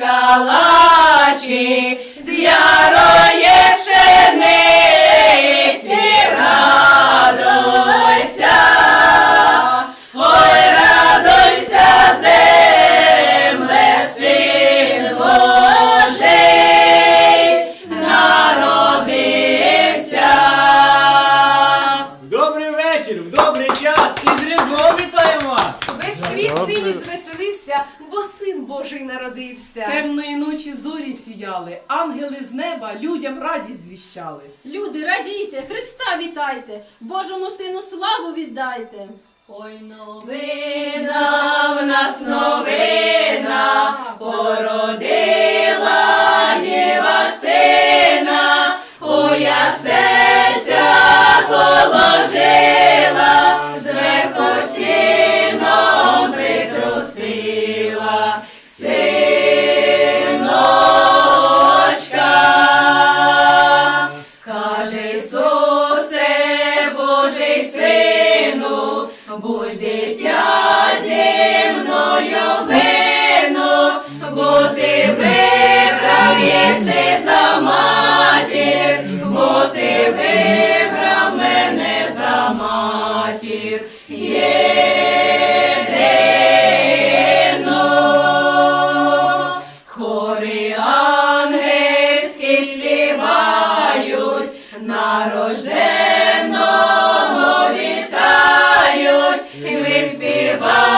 калачі, з ярої пшениці радуйся, ой, радуйся, земле, син Божий, народився. Добрий вечір, в добрий час і з Різдвом вітаємо вас! Весь світ нині звеселився, бо син Божий народився. Темної ночі зорі сіяли, ангели з неба людям радість звіщали. Люди, радійте, Христа вітайте, Божому сину славу віддайте. Ой, новина в нас новина, породила дитя земною вину, бо ти вибрав єси за матір, бо ти вибрав мене за матір. Єдину. Хори ангельські співають, нарожденого ми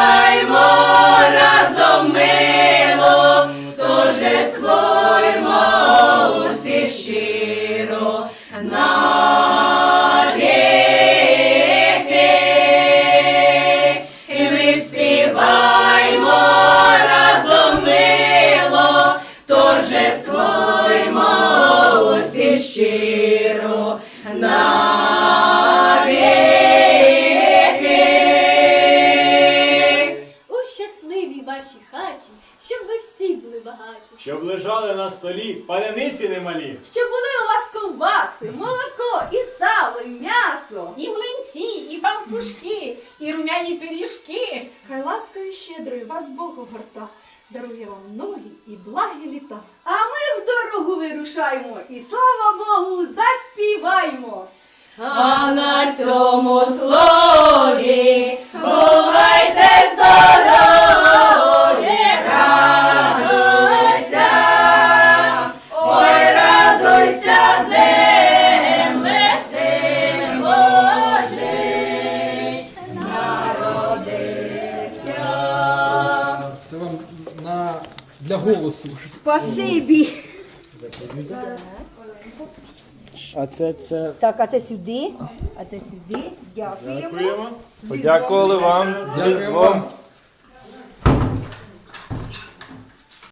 вашій хаті, щоб ви всі були багаті. Щоб лежали на столі паляниці немалі. Щоб були у вас ковбаси, молоко, і сало, і м'ясо. І млинці, і пампушки, і румяні пиріжки. Хай ласкою щедрою вас Бог огорта, дарує вам ноги і благі літа. А ми в дорогу вирушаємо і слава Богу, заспіваймо. А на цьому слові для голосу. Спасибі. А це це. Так, а це сюди, а це сюди. Дякуємо. Дякуємо. Подякували вам з Різдвом.